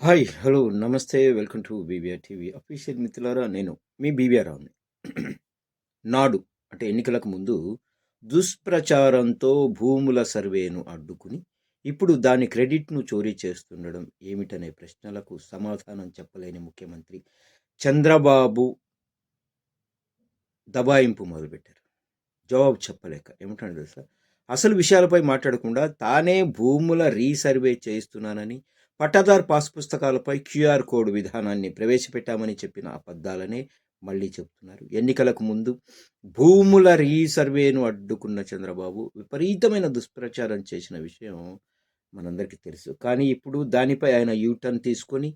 Hi hello నమస్తే welcome to BBR TV. Official మిత్రులారా నేను మీ బీబీఆర్ రావుని. నాడు అంటే ఎన్నికలకు ముందు దుష్ప్రచారంతో భూముల సర్వేను అడ్డుకుని ఇప్పుడు దాని క్రెడిట్ను చోరీ చేస్తుండడం ఏమిటనే ప్రశ్నలకు సమాధానం చెప్పలేని ముఖ్యమంత్రి చంద్రబాబు దబాయింపు మొదలుపెట్టారు. జవాబు చెప్పలేక ఏమిటంటే తెలుసా? అసలు విషయాలపై మాట్లాడకుండా తానే భూముల రీసర్వే చేస్తున్నానని పట్టాదార్ పాస్ పుస్తకాలపై క్యూఆర్ కోడ్ విధానాన్ని ప్రవేశపెట్టామని చెప్పిన అబద్ధాలనే మళ్ళీ చెబుతున్నారు ఎన్నికలకు ముందు భూముల రీసర్వేను అడ్డుకున్న చంద్రబాబు విపరీతమైన దుష్ప్రచారం చేసిన విషయం మనందరికీ తెలుసు. కానీ ఇప్పుడు దానిపై ఆయన యూటర్న్ తీసుకొని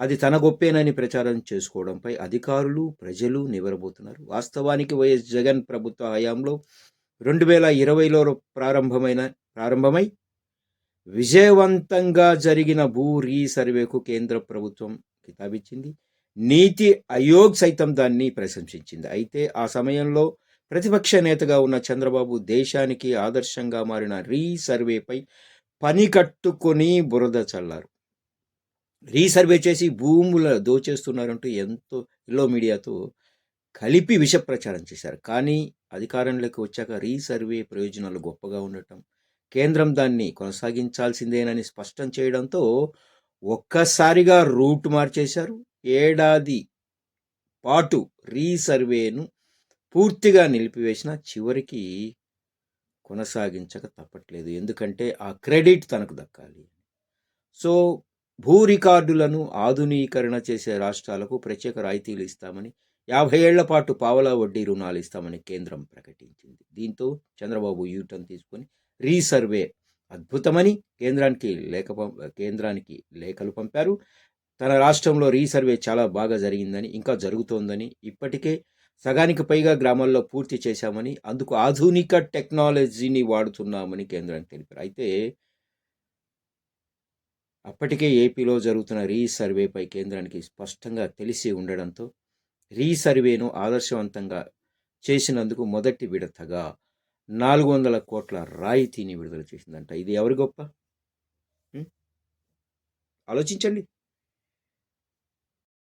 అది తన గొప్పేనని ప్రచారం చేసుకోవడంపై అధికారులు ప్రజలు నివరబోతున్నారు వాస్తవానికి వైఎస్ జగన్ ప్రభుత్వ హయాంలో రెండు వేల ఇరవైలో ప్రారంభమైన ప్రారంభమై విజయవంతంగా జరిగిన భూ రీసర్వేకు కేంద్ర ప్రభుత్వం కితాబిచ్చింది. నీతి అయోగ్ సైతం దాన్ని ప్రశంసించింది. అయితే ఆ సమయంలో ప్రతిపక్ష నేతగా ఉన్న చంద్రబాబు దేశానికి ఆదర్శంగా మారిన రీసర్వేపై పని కట్టుకొని బురద చల్లారు. రీసర్వే చేసి భూముల దోచేస్తున్నారంటూ ఎంతో ఎల్లో మీడియాతో కలిపి విష ప్రచారం చేశారు. కానీ అధికారంలోకి వచ్చాక రీసర్వే ప్రయోజనాలు గొప్పగా ఉండటం కేంద్రం దాన్ని కొనసాగించాల్సిందేనని స్పష్టం చేయడంతో ఒక్కసారిగా రూట్ మార్చేశారు. ఏడాది పాటు రీసర్వేను పూర్తిగా నిలిపివేసిన చివరికి కొనసాగించక తప్పట్లేదు. ఎందుకంటే ఆ క్రెడిట్ తనకు దక్కాలి. సో భూ రికార్డులను ఆధునీకరణ చేసే రాష్ట్రాలకు ప్రత్యేక రాయితీలు ఇస్తామని యాభై ఏళ్ళ పాటు పావలా వడ్డీ రుణాలు ఇస్తామని కేంద్రం ప్రకటించింది. దీంతో చంద్రబాబు యూటర్న్ తీసుకొని రీసర్వే. అద్భుతమని కేంద్రానికి లేఖ కేంద్రానికి లేఖలు పంపారు. తన రాష్ట్రంలో రీసర్వే చాలా బాగా జరిగిందని ఇంకా జరుగుతోందని ఇప్పటికే సగానికి పైగా గ్రామాల్లో పూర్తి చేశామని అందుకు ఆధునిక టెక్నాలజీని వాడుతున్నామని కేంద్రానికి తెలిపారు. అయితే అప్పటికే ఏపీలో జరుగుతున్న రీసర్వేపై కేంద్రానికి స్పష్టంగా తెలిసి ఉండడంతో రీసర్వేను ఆదర్శవంతంగా చేసినందుకు మొదటి విడతగా నాలుగు వందల కోట్ల రాయితీని విడుదల చేసిందంట. ఇది ఎవరి గొప్ప? ఆలోచించండి.